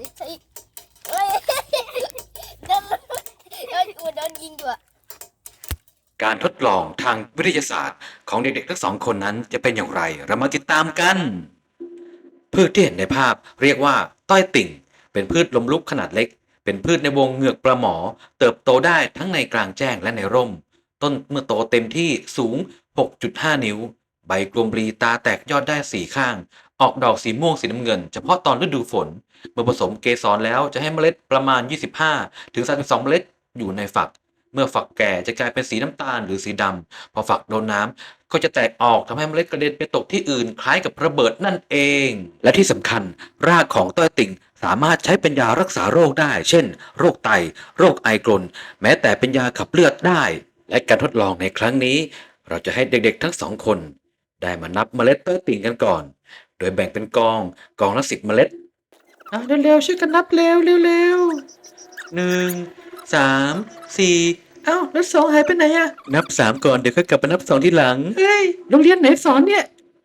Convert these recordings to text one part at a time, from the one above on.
เฮ้ยเฮ้ยโดนโดนกูโดนยิงอยู่อะการทดลองทางวิทยาศาสตร์ของเด็กๆทั้งสองคนนั้นจะเป็นอย่างไร เรามาติดตามกัน พืชที่เห็นในภาพเรียกว่า ต้อยติ่ง เป็นพืชลมลุกขนาดเล็ก เป็นพืชในวงเหงือกปลาหมอ เติบโตได้ทั้งในกลางแจ้งและในร่ม ต้นเมื่อโตเต็มที่สูง 6.5 นิ้ว ใบกลมปลีตาแตกยอดได้สีข้าง ออกดอกสีม่วงสีน้ำเงิน เฉพาะตอนฤดูฝน เมื่อผสมเกสรแล้วจะให้เมล็ดประมาณ 25 ถึง 32 เมล็ดอยู่ในฝัก เมื่อฝักแก่จะกลายเป็นสีน้ำตาลหรือสีดำพอฝักโดนน้ำก็จะแตกออกทำให้เมล็ดกระเด็นไปตกที่อื่นคล้ายกับระเบิดนั่นเอง และที่สำคัญ รากของต้อยติ่งสามารถใช้เป็นยารักษาโรคได้ เช่น โรคไต โรคไอกรน แม้แต่เป็นยาขับเลือดได้ และการทดลองในครั้งนี้ เราจะให้เด็กๆทั้งสองคน ได้มานับเมล็ดต้อยติ่งกันก่อน โดยแบ่งเป็นกองกองละสิบเมล็ดอะเร็วๆช่วยกันนับเร็วเร็วๆหนึ่งสามสี่เอ้าแล้วสองหายไปไหนอะนับสามก่อนเดี๋ยวค่อยกลับมานับสองทีหลังเฮ้ยโรงเรียนไหนสอนเนี่ย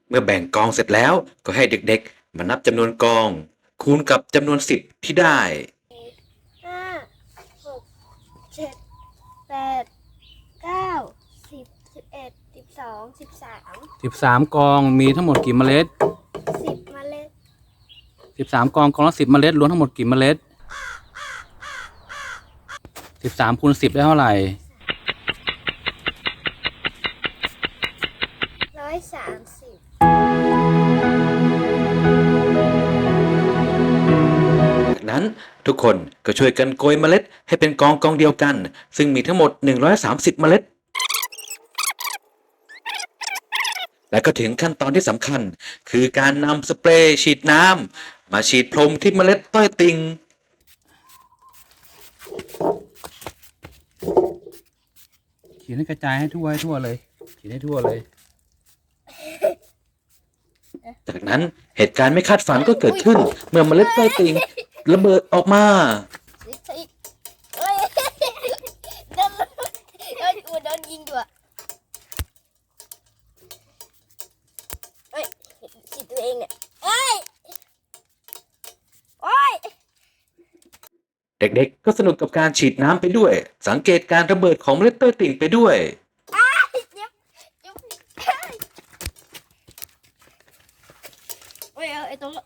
เมื่อแบ่งกองเสร็จแล้วก็ให้เด็กๆ มานับจำนวนกอง คูณกับจำนวนสิบที่ได้ห้าหกเจ็ดแปดเก้าสิบสิบเอ็ดสิบสองสิบสามสิบสามกองมีทั้งหมดกี่เมล็ดสิบเมล็ด สิบสามกองกองละสิบเมล็ดรวมทั้งหมดกี่เมล็ดสิบสามคูณสิบได้เท่าไหร่ร้อยสามสิบจากนั้นทุกคนก็ช่วยกันโกยเมล็ดให้เป็นกองกองเดียวกัน ซึ่งมีทั้งหมด 130 เมล็ด และก็ถึงขั้นตอนที่สำคัญ คือการนำสเปรย์ฉีดน้ำ มาฉีดพรมที่เมล็ดต้อยติงเขียนให้กระจายให้ทั่วให้ทั่วเลยเขียนให้ทั่วเลย จากนั้นเหตุการณ์ไม่คาดฝันก็เกิดขึ้น เมื่อเมล็ดต้อยติงระเบิดออกมา เฮ้ยเฮ้ยโดนโดนกูโดนยิงอยู่อะเฮ้ยฉีดตัวเองเนี่ยเฮ้ยโอ้ย เด็กๆ ก็สนุกกับการฉีดน้ำไปด้วย สังเกตการระเบิดของเมล็ดต้อยติ่งไปด้วยเจ็บเจ็บเฮ้ยเฮ้ยเอาไอ้ตรงนั้น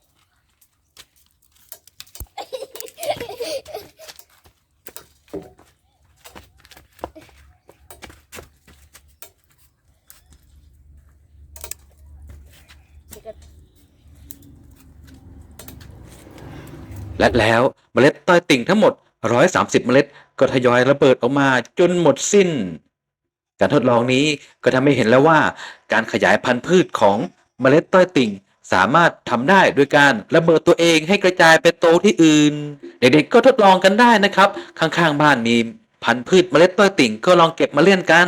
และแล้วเมล็ดต้อยติ่งทั้งหมด 130 เมล็ดก็ทยอยระเบิดออกมาจนหมดสิ้น การทดลองนี้ก็ทำให้เห็นแล้วว่า การขยายพันธุ์พืชของเมล็ดต้อยติ่งสามารถทำได้ด้วยการระเบิดตัวเองให้กระจายไปโตที่อื่น เด็กๆก็ทดลองกันได้นะครับ ข้างๆบ้านมีพันธุ์พืชเมล็ดต้อยติ่งก็ลองเก็บมาเล่นกัน